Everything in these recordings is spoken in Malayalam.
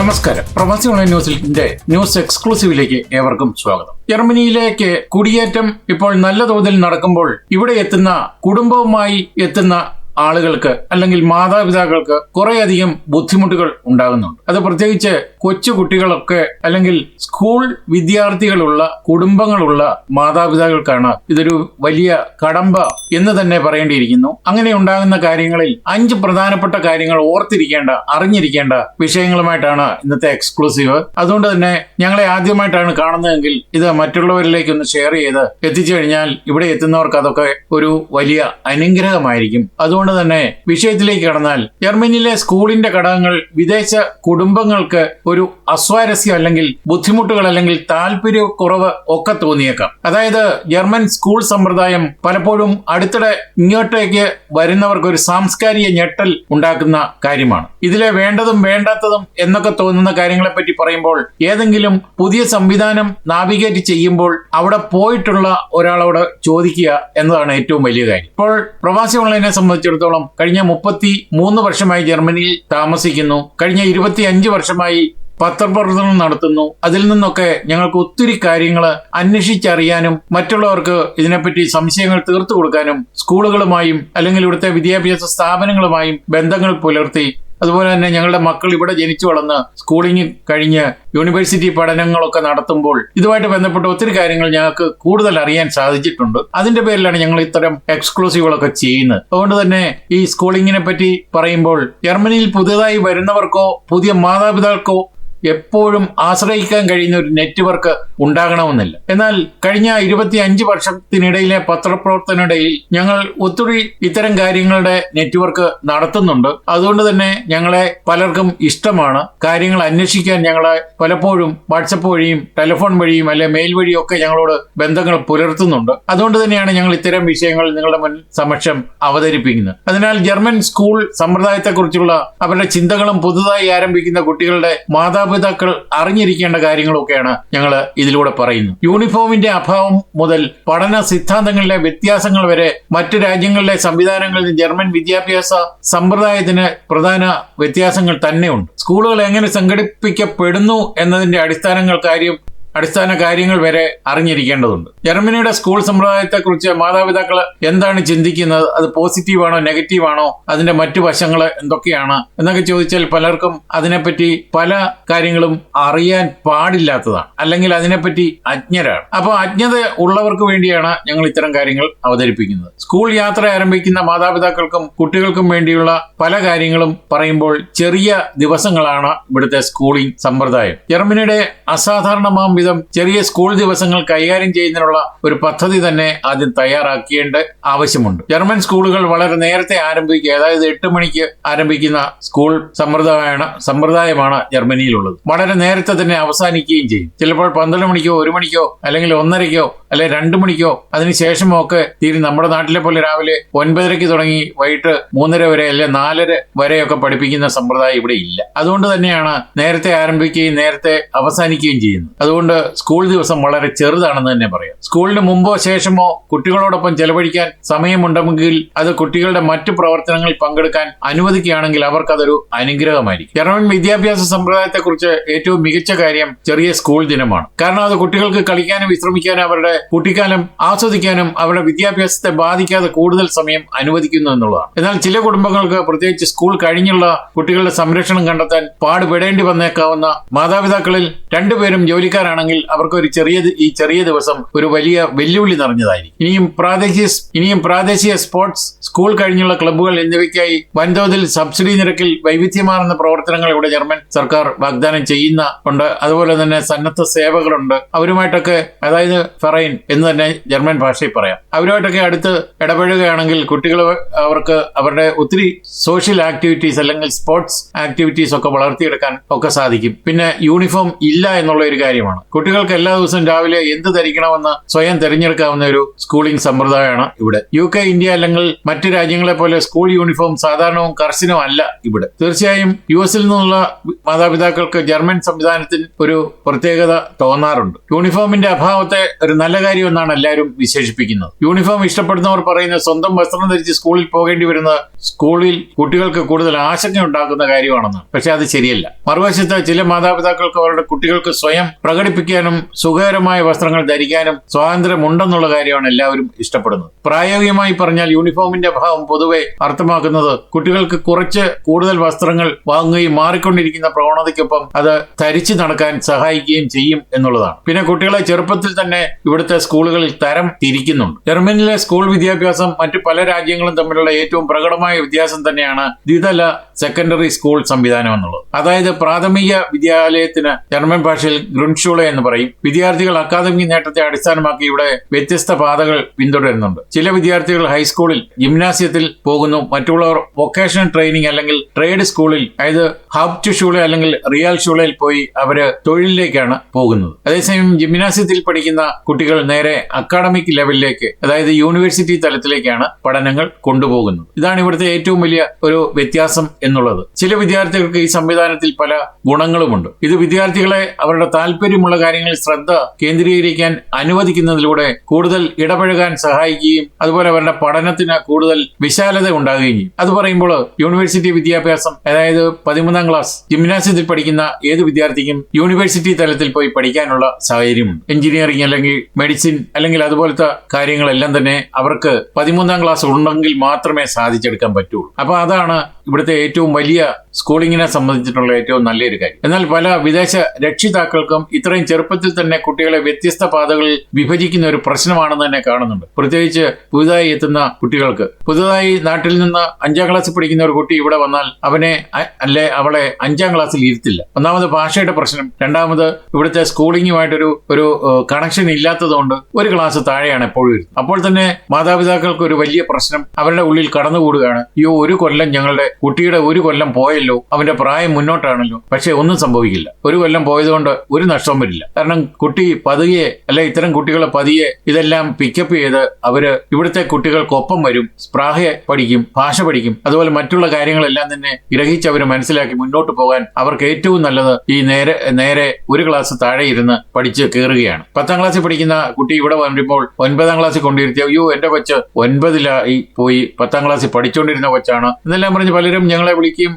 നമസ്കാരം. പ്രവാസി ഓൺലൈൻ ന്യൂസിന്റെ ന്യൂസ് എക്സ്ക്ലൂസീവിലേക്ക് ഏവർക്കും സ്വാഗതം. ജർമ്മനിയിലേക്ക് കുടിയേറ്റം ഇപ്പോൾ നല്ല തോതിൽ നടക്കുമ്പോൾ ഇവിടെ എത്തുന്ന കുടുംബവുമായി എത്തുന്ന ആളുകൾക്ക് അല്ലെങ്കിൽ മാതാപിതാക്കൾക്ക് കുറേയധികം ബുദ്ധിമുട്ടുകൾ ഉണ്ടാകുന്നുണ്ട്. അത് പ്രത്യേകിച്ച് കൊച്ചു കുട്ടികളൊക്കെ അല്ലെങ്കിൽ സ്കൂൾ വിദ്യാർത്ഥികളുള്ള കുടുംബങ്ങളുള്ള മാതാപിതാക്കൾക്കാണ് ഇതൊരു വലിയ കടമ്പ എന്ന് തന്നെ പറയേണ്ടിയിരിക്കുന്നു. അങ്ങനെ ഉണ്ടാകുന്ന കാര്യങ്ങളിൽ അഞ്ച് പ്രധാനപ്പെട്ട കാര്യങ്ങൾ ഓർത്തിരിക്കേണ്ട അറിഞ്ഞിരിക്കേണ്ട വിഷയങ്ങളുമായിട്ടാണ് ഇന്നത്തെ എക്സ്ക്ലൂസീവ്. അതുകൊണ്ട് തന്നെ ഞങ്ങളെ ആദ്യമായിട്ടാണ് കാണുന്നതെങ്കിൽ ഇത് മറ്റുള്ളവരിലേക്ക് ഒന്ന് ഷെയർ ചെയ്ത് എത്തിച്ചു കഴിഞ്ഞാൽ ഇവിടെ എത്തുന്നവർക്ക് അതൊക്കെ ഒരു വലിയ അനുഗ്രഹമായിരിക്കും. അതുകൊണ്ട് തന്നെ വിഷയത്തിലേക്ക് കടന്നാൽ ജർമ്മനിയിലെ സ്കൂളിന്റെ ഘടകങ്ങൾ വിദേശ കുടുംബങ്ങൾക്ക് ഒരു അസ്വാരസ്യം അല്ലെങ്കിൽ ബുദ്ധിമുട്ടുകൾ അല്ലെങ്കിൽ താല്പര്യക്കുറവ് ഒക്കെ തോന്നിയേക്കാം. അതായത് ജർമ്മൻ സ്കൂൾ സമ്പ്രദായം പലപ്പോഴും അടുത്തിടെ ഇങ്ങോട്ടേക്ക് വരുന്നവർക്ക് ഒരു സാംസ്കാരിക ഞെട്ടൽ ഉണ്ടാക്കുന്ന കാര്യമാണ്. ഇതിലെ വേണ്ടതും വേണ്ടാത്തതും എന്നൊക്കെ തോന്നുന്ന കാര്യങ്ങളെപ്പറ്റി പറയുമ്പോൾ ഏതെങ്കിലും പുതിയ സംവിധാനം നാവിഗേറ്റ് ചെയ്യുമ്പോൾ അവിടെ പോയിട്ടുള്ള ഒരാളോട് ചോദിക്കുക എന്നതാണ് ഏറ്റവും വലിയ കാര്യം. ഇപ്പോൾ പ്രവാസി ഓൺലൈനെ സംബന്ധിച്ചിടത്തോളം കഴിഞ്ഞ മുപ്പത്തി മൂന്ന് വർഷമായി ജർമ്മനിയിൽ താമസിക്കുന്നു. കഴിഞ്ഞ ഇരുപത്തി അഞ്ച് വർഷമായി പത്രപ്രവർത്തനം നടത്തുന്നു. അതിൽ നിന്നൊക്കെ ഞങ്ങൾക്ക് ഒത്തിരി കാര്യങ്ങൾ അന്വേഷിച്ചറിയാനും മറ്റുള്ളവർക്ക് ഇതിനെപ്പറ്റി സംശയങ്ങൾ തീർത്തു കൊടുക്കാനും സ്കൂളുകളുമായും അല്ലെങ്കിൽ ഇവിടുത്തെ വിദ്യാഭ്യാസ സ്ഥാപനങ്ങളുമായും ബന്ധങ്ങൾ പുലർത്തി അതുപോലെ തന്നെ ഞങ്ങളുടെ മക്കൾ ഇവിടെ ജനിച്ചു വളർന്ന് സ്കൂളിംഗ് കഴിഞ്ഞ് യൂണിവേഴ്സിറ്റി പഠനങ്ങളൊക്കെ നടത്തുമ്പോൾ ഇതുമായിട്ട് ബന്ധപ്പെട്ട ഒത്തിരി കാര്യങ്ങൾ ഞങ്ങൾക്ക് കൂടുതൽ അറിയാൻ സാധിച്ചിട്ടുണ്ട്. അതിന്റെ പേരിലാണ് ഞങ്ങൾ ഇത്തരം എക്സ്ക്ലൂസീവുകളൊക്കെ ചെയ്യുന്നത്. അതുകൊണ്ട് തന്നെ ഈ സ്കൂളിങ്ങിനെ പറ്റി പറയുമ്പോൾ ജർമ്മനിയിൽ പുതുതായി വരുന്നവർക്കോ പുതിയ മാതാപിതാക്കൾക്കോ എപ്പോഴും ആശ്രയിക്കാൻ കഴിയുന്ന ഒരു നെറ്റ്വർക്ക് ഉണ്ടാകണമെന്നില്ല. എന്നാൽ കഴിഞ്ഞ ഇരുപത്തി അഞ്ച് വർഷത്തിനിടയിലെ പത്രപ്രവർത്തനയിടയിൽ ഞങ്ങൾ ഒത്തിരി ഇത്തരം കാര്യങ്ങളുടെ നെറ്റ്വർക്ക് നടത്തുന്നുണ്ട്. അതുകൊണ്ട് തന്നെ ഞങ്ങളെ പലർക്കും ഇഷ്ടമാണ്. കാര്യങ്ങൾ അന്വേഷിക്കാൻ ഞങ്ങളെ പലപ്പോഴും വാട്സപ്പ് വഴിയും ടെലിഫോൺ വഴിയും അല്ലെ മെയിൽ വഴിയും ഒക്കെ ഞങ്ങളോട് ബന്ധങ്ങൾ പുലർത്തുന്നുണ്ട്. അതുകൊണ്ട് തന്നെയാണ് ഞങ്ങൾ ഇത്തരം വിഷയങ്ങൾ നിങ്ങളുടെ മുൻ സമക്ഷം അവതരിപ്പിക്കുന്നത്. അതിനാൽ ജർമ്മൻ സ്കൂൾ സമ്പ്രദായത്തെക്കുറിച്ചുള്ള അവരുടെ ചിന്തകളും പുതുതായി ആരംഭിക്കുന്ന കുട്ടികളുടെ മാതാപിതാക്കൾ അറിഞ്ഞിരിക്കേണ്ട കാര്യങ്ങളൊക്കെയാണ് ഞങ്ങൾ ഇതിലൂടെ പറയുന്നത്. യൂണിഫോമിന്റെ അഭാവം മുതൽ പഠന സിദ്ധാന്തങ്ങളിലെ വ്യത്യാസങ്ങൾ വരെ മറ്റു രാജ്യങ്ങളിലെ സംവിധാനങ്ങളിൽ ജർമ്മൻ വിദ്യാഭ്യാസ സമ്പ്രദായത്തിന് പ്രധാന വ്യത്യാസങ്ങൾ തന്നെയുണ്ട്. സ്കൂളുകൾ എങ്ങനെ സംഘടിപ്പിക്കപ്പെടുന്നു എന്നതിന്റെ അടിസ്ഥാനങ്ങൾ കാര്യം അടിസ്ഥാന കാര്യങ്ങൾ വരെ അറിഞ്ഞിരിക്കേണ്ടതുണ്ട്. ജർമ്മനിയുടെ സ്കൂൾ സമ്പ്രദായത്തെക്കുറിച്ച് മാതാപിതാക്കൾ എന്താണ് ചിന്തിക്കുന്നത്? അത് പോസിറ്റീവാണോ നെഗറ്റീവാണോ? അതിന്റെ മറ്റു വശങ്ങൾ എന്തൊക്കെയാണ്? എന്നൊക്കെ ചോദിച്ചാൽ പലർക്കും അതിനെപ്പറ്റി പല കാര്യങ്ങളും അറിയാൻ പാടില്ലാത്തതാണ്. അല്ലെങ്കിൽ അതിനെപ്പറ്റി അജ്ഞരാണ്. അപ്പോൾ അജ്ഞത ഉള്ളവർക്ക് വേണ്ടിയാണ് ഞങ്ങൾ ഇത്തരം കാര്യങ്ങൾ അവതരിപ്പിക്കുന്നത്. സ്കൂൾ യാത്ര ആരംഭിക്കുന്ന മാതാപിതാക്കൾക്കും കുട്ടികൾക്കും വേണ്ടിയുള്ള പല കാര്യങ്ങളും പറയുമ്പോൾ ചെറിയ ദിവസങ്ങളാണ് ഇവിടുത്തെ സ്കൂളിംഗ് സമ്പ്രദായം. ജർമ്മനിയുടെ അസാധാരണമാം വിധം ചെറിയ സ്കൂൾ ദിവസങ്ങൾ കൈകാര്യം ചെയ്യുന്നതിനുള്ള ഒരു പദ്ധതി തന്നെ ആദ്യം തയ്യാറാക്കേണ്ട ആവശ്യമുണ്ട്. ജർമ്മൻ സ്കൂളുകൾ വളരെ നേരത്തെ ആരംഭിക്കുക അതായത് എട്ട് മണിക്ക് ആരംഭിക്കുന്ന സ്കൂൾ സമ്പ്രദായമാണ് സമ്പ്രദായമാണ് ജർമ്മനിയിലുള്ളത്. വളരെ നേരത്തെ തന്നെ അവസാനിക്കുകയും ചെയ്യും. ചിലപ്പോൾ പന്ത്രണ്ട് മണിക്കോ ഒരു മണിക്കോ അല്ലെങ്കിൽ ഒന്നരയ്ക്കോ അല്ലെ രണ്ടു മണിക്കോ അതിനുശേഷമോ ഒക്കെ തീരും. നമ്മുടെ നാട്ടിലെ പോലെ രാവിലെ ഒൻപതരയ്ക്ക് തുടങ്ങി വൈകിട്ട് മൂന്നര വരെ അല്ലെ നാലര വരെയൊക്കെ പഠിപ്പിക്കുന്ന സമ്പ്രദായം ഇവിടെ ഇല്ല. അതുകൊണ്ട് തന്നെയാണ് നേരത്തെ ആരംഭിക്കുകയും നേരത്തെ അവസാനിക്കുകയും ചെയ്യുന്നത്. അതുകൊണ്ട് സ്കൂൾ ദിവസം വളരെ ചെറുതാണെന്ന് തന്നെ പറയാം. സ്കൂളിന് മുമ്പോ ശേഷമോ കുട്ടികളോടൊപ്പം ചെലവഴിക്കാൻ സമയമുണ്ടെങ്കിൽ അത് കുട്ടികളുടെ മറ്റു പ്രവർത്തനങ്ങളിൽ പങ്കെടുക്കാൻ അനുവദിക്കുകയാണെങ്കിൽ അവർക്കതൊരു അനുഗ്രഹമായിരിക്കും. ജർമ്മൻ വിദ്യാഭ്യാസ സമ്പ്രദായത്തെക്കുറിച്ച് ഏറ്റവും മികച്ച കാര്യം ചെറിയ സ്കൂൾ ദിനമാണ്. കാരണം അത് കുട്ടികൾക്ക് കളിക്കാനും വിശ്രമിക്കാനും അവരുടെ കുട്ടിക്കാലം ആസ്വദിക്കാനും അവരുടെ വിദ്യാഭ്യാസത്തെ ബാധിക്കാതെ കൂടുതൽ സമയം അനുവദിക്കുന്നു എന്നുള്ളതാണ്. എന്നാൽ ചില കുടുംബങ്ങൾക്ക് പ്രത്യേകിച്ച് സ്കൂൾ കഴിഞ്ഞുള്ള കുട്ടികളുടെ സംരക്ഷണം കണ്ടെത്താൻ പാടുപെടേണ്ടി വന്നേക്കാവുന്ന മാതാപിതാക്കളിൽ രണ്ടുപേരും ജോലിക്കാരാണെങ്കിൽ അവർക്ക് ഒരു ചെറിയ ഈ ചെറിയ ദിവസം ഒരു വലിയ വെല്ലുവിളി നിറഞ്ഞതായിരിക്കും. ഇനിയും പ്രാദേശിക ഇനിയും പ്രാദേശിക സ്പോർട്സ് സ്കൂൾ കഴിഞ്ഞുള്ള ക്ലബ്ബുകൾ എന്നിവയ്ക്കായി വൻതോതിൽ സബ്സിഡി നിരക്കിൽ വൈവിധ്യമാർന്ന പ്രവർത്തനങ്ങൾ ഇവിടെ ജർമ്മൻ സർക്കാർ വാഗ്ദാനം ചെയ്യുന്ന ഉണ്ട്. അതുപോലെ തന്നെ സന്നദ്ധ സേവകളുണ്ട് അവരുമായിട്ടൊക്കെ അതായത് ഫെറൈൻ എന്ന് തന്നെ ജർമ്മൻ ഭാഷയിൽ പറയാം. അവരുമായിട്ടൊക്കെ അടുത്ത് ഇടപഴകുകയാണെങ്കിൽ കുട്ടികൾ അവർക്ക് അവരുടെ ഒത്തിരി സോഷ്യൽ ആക്ടിവിറ്റീസ് അല്ലെങ്കിൽ സ്പോർട്സ് ആക്ടിവിറ്റീസ് ഒക്കെ വളർത്തിയെടുക്കാൻ ഒക്കെ സാധിക്കും. പിന്നെ യൂണിഫോം ഇല്ല എന്നുള്ള ഒരു കാര്യമാണ്. കുട്ടികൾക്ക് എല്ലാ ദിവസവും രാവിലെ എന്ത് ധരിക്കണമെന്ന് സ്വയം തിരഞ്ഞെടുക്കാവുന്ന ഒരു സ്കൂളിംഗ് സമ്പ്രദായമാണ് ഇവിടെ. യു കെ ഇന്ത്യ അല്ലെങ്കിൽ മറ്റ് രാജ്യങ്ങളെ പോലെ സ്കൂൾ യൂണിഫോം സാധാരണവും കർശനവും അല്ല ഇവിടെ. തീർച്ചയായും യു എസിൽ നിന്നുള്ള മാതാപിതാക്കൾക്ക് ജർമ്മൻ സംവിധാനത്തിൽ ഒരു പ്രത്യേകത തോന്നാറുണ്ട്. യൂണിഫോമിന്റെ അഭാവത്തെ ഒരു നല്ല കാര്യം എന്നാണ് എല്ലാവരും വിശേഷിപ്പിക്കുന്നത്. യൂണിഫോം ഇഷ്ടപ്പെടുന്നവർ പറയുന്ന സ്വന്തം വസ്ത്രം ധരിച്ച് സ്കൂളിൽ പോകേണ്ടി വരുന്ന സ്കൂളിൽ കുട്ടികൾക്ക് കൂടുതൽ ആശങ്ക ഉണ്ടാക്കുന്ന കാര്യമാണെന്ന് പക്ഷെ അത് ശരിയല്ല. മറുവശത്ത് ചില മാതാപിതാക്കൾക്ക് അവരുടെ കുട്ടികൾക്ക് സ്വയം പ്രകടിപ്പിക്കാനും സുഖകരമായ വസ്ത്രങ്ങൾ ധരിക്കാനും സ്വാതന്ത്ര്യമുണ്ടെന്നുള്ള കാര്യമാണ് എല്ലാവരും ഇഷ്ടപ്പെടുന്നത്. പ്രായോഗികമായി പറഞ്ഞാൽ യൂണിഫോമിന്റെ അഭാവം പൊതുവെ അർത്ഥമാക്കുന്നത് കുട്ടികൾക്ക് കുറച്ച് കൂടുതൽ വസ്ത്രങ്ങൾ വാങ്ങുകയും മാറിക്കൊണ്ടിരിക്കുന്ന പ്രവണതയ്ക്കൊപ്പം അത് ധരിച്ചു നടക്കാൻ സഹായിക്കുകയും ചെയ്യും എന്നുള്ളതാണ്. പിന്നെ കുട്ടികളെ ചെറുപ്പത്തിൽ തന്നെ ഇവിടുത്തെ സ്കൂളുകളിൽ തരം തിരിക്കുന്നുണ്ട്. ജർമ്മനിയിലെ സ്കൂൾ വിദ്യാഭ്യാസം മറ്റു പല രാജ്യങ്ങളും തമ്മിലുള്ള ഏറ്റവും പ്രകടമായ വ്യത്യാസം തന്നെയാണ് ദ്വിതല സെക്കൻഡറി സ്കൂൾ സംവിധാനം എന്നുള്ളത്. അതായത് പ്രാഥമിക വിദ്യാലയത്തിന് ജർമ്മൻ ഭാഷയിൽ ഗ്രുൺഷൂളെ എന്ന് പറയും. വിദ്യാർത്ഥികൾ അക്കാദമിക് നേട്ടത്തെ അടിസ്ഥാനമാക്കി ഇവിടെ വ്യത്യസ്ത പാതകൾ പിന്തുടരുന്നുണ്ട്. ചില വിദ്യാർത്ഥികൾ ഹൈസ്കൂളിൽ ജിംനാസിയത്തിൽ പോകുന്നു. മറ്റുള്ളവർ വൊക്കേഷണൽ ട്രെയിനിങ് അല്ലെങ്കിൽ ട്രേഡ് സ്കൂളിൽ അതായത് ഹബ് ടു ഷൂളെ അല്ലെങ്കിൽ റിയൽ ഷൂളയിൽ പോയി അവർ തൊഴിലിലേക്കാണ് പോകുന്നത്. അതേസമയം ജിംനാസിയത്തിൽ പഠിക്കുന്ന കുട്ടികൾ നേരെ അക്കാഡമിക് ലെവലിലേക്ക് അതായത് യൂണിവേഴ്സിറ്റി തലത്തിലേക്കാണ് പഠനങ്ങൾ കൊണ്ടുപോകുന്നത്. ഇതാണ് ഇവിടുത്തെ ഏറ്റവും വലിയ ഒരു വ്യത്യാസം എന്നുള്ളത്. ചില വിദ്യാർത്ഥികൾക്ക് ഈ സംവിധാനത്തിൽ പല ഗുണങ്ങളുമുണ്ട്. ഇത് വിദ്യാർത്ഥികളെ അവരുടെ താല്പര്യമുള്ള കാര്യങ്ങളിൽ ശ്രദ്ധ കേന്ദ്രീകരിക്കാൻ അനുവദിക്കുന്നതിലൂടെ കൂടുതൽ ഇടപഴകാൻ സഹായിക്കുകയും അതുപോലെ അവരുടെ പഠനത്തിന് കൂടുതൽ വിശാലത ഉണ്ടാകുകയും ചെയ്യും. അത് പറയുമ്പോൾ യൂണിവേഴ്സിറ്റി വിദ്യാഭ്യാസം അതായത് പതിമൂന്നാം ക്ലാസ് ജിംനാസ്യത്തിൽ പഠിക്കുന്ന ഏത് വിദ്യാർത്ഥിക്കും യൂണിവേഴ്സിറ്റി തലത്തിൽ പോയി പഠിക്കാനുള്ള സാഹചര്യമുണ്ട്. എഞ്ചിനീയറിംഗ് അല്ലെങ്കിൽ മെഡിസിൻ അല്ലെങ്കിൽ അതുപോലത്തെ കാര്യങ്ങളെല്ലാം തന്നെ അവർക്ക് പതിമൂന്നാം ക്ലാസ് ഉണ്ടെങ്കിൽ മാത്രമേ സാധിച്ചെടുക്കാൻ പറ്റൂ അപ്പൊ അതാണ് ഇവിടുത്തെ ഏറ്റവും വലിയ സ്കൂളിങ്ങിനെ സംബന്ധിച്ചിട്ടുള്ള ഏറ്റവും നല്ലൊരു കാര്യം. എന്നാൽ പല വിദേശ രക്ഷിതാക്കൾക്കും ഇത്രയും ചെറുപ്പത്തിൽ തന്നെ കുട്ടികളെ വ്യത്യസ്ത പാതകളിൽ വിഭജിക്കുന്ന ഒരു പ്രശ്നമാണെന്ന് തന്നെ കാണുന്നുണ്ട്. പ്രത്യേകിച്ച് പുതുതായി എത്തുന്ന കുട്ടികൾക്ക്. പുതുതായി നാട്ടിൽ നിന്ന് അഞ്ചാം ക്ലാസ് പഠിക്കുന്ന ഒരു കുട്ടി ഇവിടെ വന്നാൽ അവനെ അല്ലെ അവളെ അഞ്ചാം ക്ലാസ്സിൽ ഇരുത്തില്ല. ഒന്നാമത് ഭാഷയുടെ പ്രശ്നം രണ്ടാമത് ഇവിടുത്തെ സ്കൂളിങ്ങുമായിട്ടൊരു ഒരു കണക്ഷൻ ഇല്ലാത്തതുകൊണ്ട് ഒരു ക്ലാസ് താഴെയാണ് എപ്പോഴും അപ്പോൾ തന്നെ മാതാപിതാക്കൾക്ക് ഒരു വലിയ പ്രശ്നം അവരുടെ ഉള്ളിൽ കടന്നുകൂടുകയാണ്. ഈ ഒരു കൊല്ലം ഞങ്ങളുടെ കുട്ടിയുടെ ഒരു കൊല്ലം പോയല്ലോ അവന്റെ പ്രായം മുന്നോട്ടാണല്ലോ. പക്ഷെ ഒന്നും സംഭവിക്കില്ല. ഒരു കൊല്ലം പോയതുകൊണ്ട് ഒരു നഷ്ടവും വരില്ല. കാരണം കുട്ടി പതിയെ അല്ല ഇത്തരം കുട്ടികളെ പതിയെ ഇതെല്ലാം പിക്കപ്പ് ചെയ്ത് അവർ ഇവിടുത്തെ കുട്ടികൾക്കൊപ്പം വരും. പ്രാഹ്യ പഠിക്കും ഭാഷ പഠിക്കും. അതുപോലെ മറ്റുള്ള കാര്യങ്ങളെല്ലാം തന്നെ ഗ്രഹിച്ച് അവർ മനസ്സിലാക്കി മുന്നോട്ട് പോകാൻ അവർക്ക് ഏറ്റവും നല്ലത് ഈ നേരെ നേരെ ഒരു ക്ലാസ് താഴെ ഇരുന്ന് പഠിച്ച് കയറുകയാണ് പത്താം ക്ലാസ്സിൽ പഠിക്കുന്ന കുട്ടി ഇവിടെ വരുമ്പോൾ ഒൻപതാം ക്ലാസ്സിൽ കൊണ്ടിരുത്തി അയ്യോ എന്റെ കൊച്ച് ഒൻപതിലായി പോയി. പത്താം ക്ലാസ്സിൽ പഠിച്ചുകൊണ്ടിരുന്ന കൊച്ചാണ്. എന്നെല്ലാം പറഞ്ഞ് പലരും ഞങ്ങളെ വിളിക്കുകയും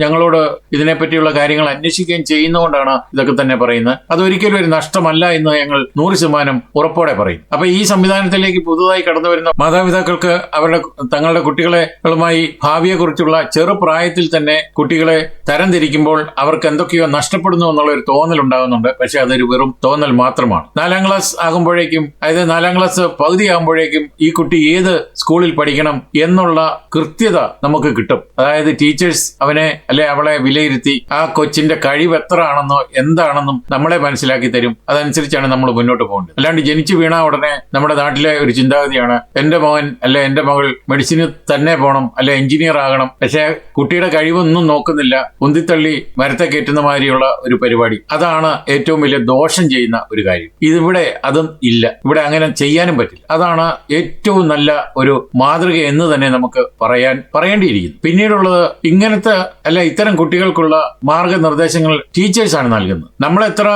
ഞങ്ങളോട് ഇതിനെപ്പറ്റിയുള്ള കാര്യങ്ങൾ അന്വേഷിക്കുകയും ചെയ്യുന്നതുകൊണ്ടാണ് ഇതൊക്കെ തന്നെ പറയുന്നത്. അതൊരിക്കലും ഒരു നഷ്ടമല്ല എന്ന് ഞങ്ങൾ നൂറ് ശതമാനം ഉറപ്പോടെ പറയും. അപ്പൊ ഈ സംവിധാനത്തിലേക്ക് പുതുതായി കടന്നു വരുന്ന മാതാപിതാക്കൾക്ക് അവരുടെ തങ്ങളുടെ കുട്ടികളെകളുമായി ഭാവിയെക്കുറിച്ചുള്ള ചെറുപ്രായത്തിൽ തന്നെ കുട്ടികളെ തരംതിരിക്കുമ്പോൾ അവർക്ക് എന്തൊക്കെയോ നഷ്ടപ്പെടുന്നു എന്നുള്ള ഒരു തോന്നൽ ഉണ്ടാകുന്നുണ്ട്. പക്ഷെ അതൊരു വെറും തോന്നൽ മാത്രമാണ്. നാലാം ക്ലാസ് ആകുമ്പോഴേക്കും അതായത് നാലാം ക്ലാസ് പകുതി ആകുമ്പോഴേക്കും ഈ കുട്ടി ഏത് സ്കൂളിൽ പഠിക്കണം എന്നുള്ള കൃത്യത നമുക്ക് കിട്ടും. അതായത് ടീച്ചേഴ്സ് അവനെ അല്ലെ അവളെ വിലയിരുത്തി ആ കൊച്ചിന്റെ കഴിവ് എത്ര ആണെന്നോ എന്താണെന്നും നമ്മളെ മനസ്സിലാക്കി തരും. അതനുസരിച്ചാണ് നമ്മൾ മുന്നോട്ട് പോകേണ്ടത്. അല്ലാണ്ട് ജനിച്ചു വീണ ഉടനെ നമ്മുടെ നാട്ടിലെ ഒരു ചിന്താഗതിയാണ് എന്റെ മോൻ അല്ലെ എന്റെ മകൾ മെഡിസിന് തന്നെ പോകണം അല്ലെ എഞ്ചിനീയർ ആകണം. പക്ഷേ കുട്ടിയുടെ കഴിവൊന്നും നോക്കുന്നില്ല ഉന്തിത്തള്ളി മരത്തെ കയറ്റുന്ന മാതിരിയുള്ള ഒരു പരിപാടി. അതാണ് ഏറ്റവും വലിയ ദോഷം ചെയ്യുന്ന ഒരു കാര്യം. ഇതിവിടെ അതും ഇല്ല. ഇവിടെ അങ്ങനെ ചെയ്യാനും പറ്റില്ല. അതാണ് ഏറ്റവും നല്ല ഒരു മാതൃക എന്ന് തന്നെ നമുക്ക് പറയാൻ പറയേണ്ടിയിരിക്കുന്നു. പിന്നീടുള്ളത് ഇങ്ങനത്തെ അല്ല ഇത്തരം കുട്ടികൾക്കുള്ള മാർഗനിർദ്ദേശങ്ങൾ ടീച്ചേഴ്സാണ് നൽകുന്നത്. നമ്മൾ എത്ര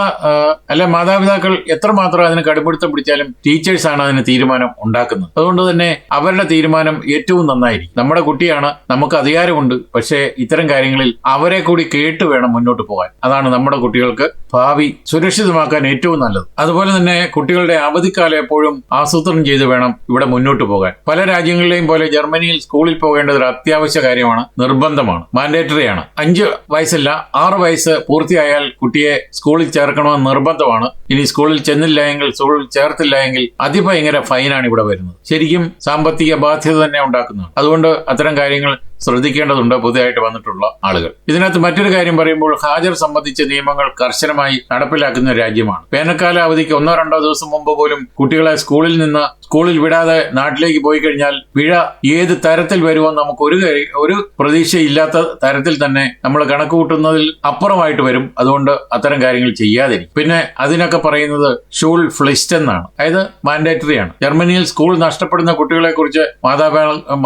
അല്ലെ മാതാപിതാക്കൾ എത്രമാത്രം അതിന് കടുപിടുത്തം പിടിച്ചാലും ടീച്ചേഴ്സാണ് അതിന് തീരുമാനം ഉണ്ടാക്കുന്നത്. അതുകൊണ്ട് തന്നെ അവരുടെ തീരുമാനം ഏറ്റവും നന്നായിരിക്കും. നമ്മുടെ കുട്ടിയാണ് നമുക്ക് അധികാരമുണ്ട് പക്ഷേ ഇത്തരം കാര്യങ്ങളിൽ അവരെ കൂടി കേട്ട് വേണം മുന്നോട്ട് പോകാൻ. അതാണ് നമ്മുടെ കുട്ടികൾക്ക് ഭാവി സുരക്ഷിതമാക്കാൻ ഏറ്റവും നല്ലത്. അതുപോലെ തന്നെ കുട്ടികളുടെ അവധിക്കാലം എപ്പോഴും ആസൂത്രണം ചെയ്ത് വേണം ഇവിടെ മുന്നോട്ട് പോകാൻ. പല രാജ്യങ്ങളിലെയും പോലെ ജർമ്മനിയിൽ സ്കൂളിൽ പോകേണ്ടത് ഒരു അത്യാവശ്യ കാര്യമാണ്. നിർബന്ധമാണ് മാൻഡേറ്ററി ആണ്. അഞ്ച് വയസ്സല്ല ആറ് വയസ്സ് പൂർത്തിയായാൽ കുട്ടിയെ സ്കൂളിൽ ചേർക്കണമെന്ന് നിർബന്ധമാണ്. ഇനി സ്കൂളിൽ ചെന്നില്ല എങ്കിൽ സ്കൂളിൽ ചേർത്തില്ല എങ്കിൽ അതിഭയങ്കര ഫൈനാണ് ഇവിടെ വരുന്നത്. ശരിക്കും സാമ്പത്തിക ബാധ്യത തന്നെ ഉണ്ടാക്കുന്നതാണ്. അതുകൊണ്ട് അത്തരം കാര്യങ്ങൾ ശ്രദ്ധിക്കേണ്ടതുണ്ട് പുതിയതായിട്ട് വന്നിട്ടുള്ള ആളുകൾ. ഇതിനകത്ത് മറ്റൊരു കാര്യം പറയുമ്പോൾ ഹാജർ സംബന്ധിച്ച നിയമങ്ങൾ കർശനമായി നടപ്പിലാക്കുന്ന രാജ്യമാണ്. വേനൽക്കാല അവധിക്ക് ഒന്നോ രണ്ടോ ദിവസം മുമ്പ് പോലും കുട്ടികളെ സ്കൂളിൽ നിന്ന് സ്കൂളിൽ വിടാതെ നാട്ടിലേക്ക് പോയി കഴിഞ്ഞാൽ പിഴ ഏത് തരത്തിൽ വരുമോ നമുക്ക് ഒരു ഒരു പ്രതീക്ഷയില്ലാത്ത തരത്തിൽ തന്നെ നമ്മൾ കണക്ക് കൂട്ടുന്നതിൽ അപ്പുറമായിട്ട് വരും. അതുകൊണ്ട് അത്തരം കാര്യങ്ങൾ ചെയ്യാതിരിക്കും. പിന്നെ അതിനൊക്കെ പറയുന്നത് ഷൂൾ ഫ്ലിസ്റ്റ് എന്നാണ്. അതായത് മാൻഡേറ്ററി ആണ് ജർമ്മനിയിൽ സ്കൂൾ നഷ്ടപ്പെടുന്ന കുട്ടികളെ കുറിച്ച്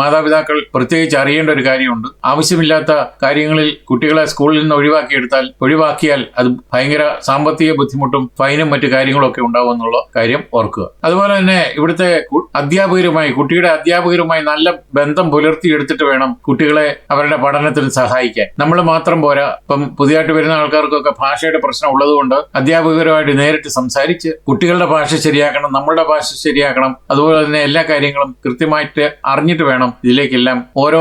മാതാപിതാക്കൾ പ്രത്യേകിച്ച് അറിയേണ്ട ഒരു കാര്യമുണ്ട്. ആവശ്യമില്ലാത്ത കാര്യങ്ങളിൽ കുട്ടികളെ സ്കൂളിൽ നിന്ന് ഒഴിവാക്കിയെടുത്താൽ ഒഴിവാക്കിയാൽ അത് ഭയങ്കര സാമ്പത്തിക ബുദ്ധിമുട്ടും ഫൈനും മറ്റു കാര്യങ്ങളും ഒക്കെ ഉണ്ടാവും എന്നുള്ള കാര്യം ഓർക്കുക. അതുപോലെ തന്നെ ഇവിടുത്തെ അധ്യാപകരുമായി കുട്ടിയുടെ അധ്യാപകരുമായി നല്ല ബന്ധം പുലർത്തിയെടുത്തിട്ട് വേണം കുട്ടികളെ അവരുടെ പഠനത്തിന് സഹായിക്കാൻ. നമ്മൾ മാത്രം പോരാ. ഇപ്പം പുതിയതായിട്ട് വരുന്ന ആൾക്കാർക്കൊക്കെ ഭാഷയുടെ പ്രശ്നം ഉള്ളതുകൊണ്ട് അധ്യാപകരുമായിട്ട് നേരിട്ട് സംസാരിച്ച് കുട്ടികളുടെ ഭാഷ ശരിയാക്കണം നമ്മളുടെ ഭാഷ ശരിയാക്കണം അതുപോലെ തന്നെ എല്ലാ കാര്യങ്ങളും കൃത്യമായിട്ട് അറിഞ്ഞിട്ട് വേണം ഇതിലേക്കെല്ലാം ഓരോ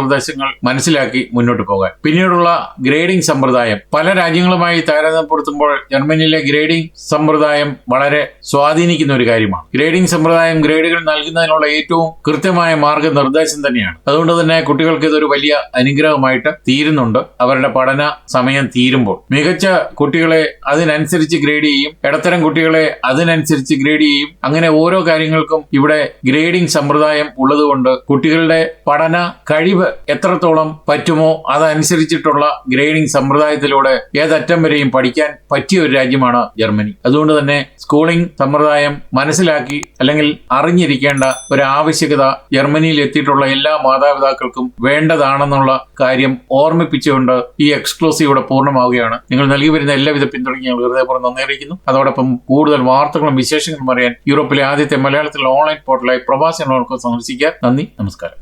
മാർഗനിർദ്ദേശങ്ങൾ മനസ്സിലാക്കി മുന്നോട്ട് പോകാൻ. പിന്നീടുള്ള ഗ്രേഡിംഗ് സമ്പ്രദായം. പല രാജ്യങ്ങളുമായി താരതമ്യപ്പെടുത്തുമ്പോൾ ജർമ്മനിയിലെ ഗ്രേഡിംഗ് സമ്പ്രദായം വളരെ സ്വാധീനിക്കുന്ന ഒരു കാര്യമാണ്. ഗ്രേഡിംഗ് സമ്പ്രദായം ഗ്രേഡുകൾ നൽകുന്നതിനുള്ള ഏറ്റവും കൃത്യമായ മാർഗനിർദ്ദേശം തന്നെയാണ്. അതുകൊണ്ട് തന്നെ കുട്ടികൾക്ക് ഇതൊരു വലിയ അനുഗ്രഹമായിട്ട് തീരുന്നുണ്ട്. അവരുടെ പഠന സമയം തീരുമ്പോൾ. മികച്ച കുട്ടികളെ അതിനനുസരിച്ച് ഗ്രേഡ് ചെയ്യും. ഇടത്തരം കുട്ടികളെ അതിനനുസരിച്ച് ഗ്രേഡ് ചെയ്യും. അങ്ങനെ ഓരോ കാര്യങ്ങൾക്കും ഇവിടെ ഗ്രേഡിംഗ് സമ്പ്രദായം ഉള്ളതുകൊണ്ട് കുട്ടികളുടെ പഠന കഴിവ് എത്രത്തോളം പറ്റുമോ അതനുസരിച്ചിട്ടുള്ള ഗ്രേഡിംഗ് സമ്പ്രദായത്തിലൂടെ ഏതറ്റം വരെയും പഠിക്കാൻ പറ്റിയ ഒരു രാജ്യമാണ് ജർമ്മനി. അതുകൊണ്ട് തന്നെ സ്കൂളിംഗ് സമ്പ്രദായം മനസ്സിലാക്കി അല്ലെങ്കിൽ അറിഞ്ഞിരിക്കേണ്ട ഒരു ആവശ്യകത ജർമ്മനിയിൽ എത്തിയിട്ടുള്ള എല്ലാ മാതാപിതാക്കൾക്കും വേണ്ടതാണെന്നുള്ള കാര്യം ഓർമ്മിപ്പിച്ചുകൊണ്ട് ഈ എക്സ്ക്ലൂസീവ് ഇവിടെ പൂർണമാവുകയാണ്. നിങ്ങൾ നൽകി വരുന്ന എല്ലാവിധ പിന്തുണയ്ക്ക് ഞങ്ങൾ ഹൃദയപൂർവം നന്ദി അറിയിക്കുന്നു അതോടൊപ്പം കൂടുതൽ വാർത്തകളും വിശേഷങ്ങളും അറിയാൻ യൂറോപ്പിലെ ആദ്യത്തെ മലയാളത്തിലെ ഓൺലൈൻ പോർട്ടലായി പ്രവാസി സന്ദർശിക്കുക. നന്ദി നമസ്കാരം.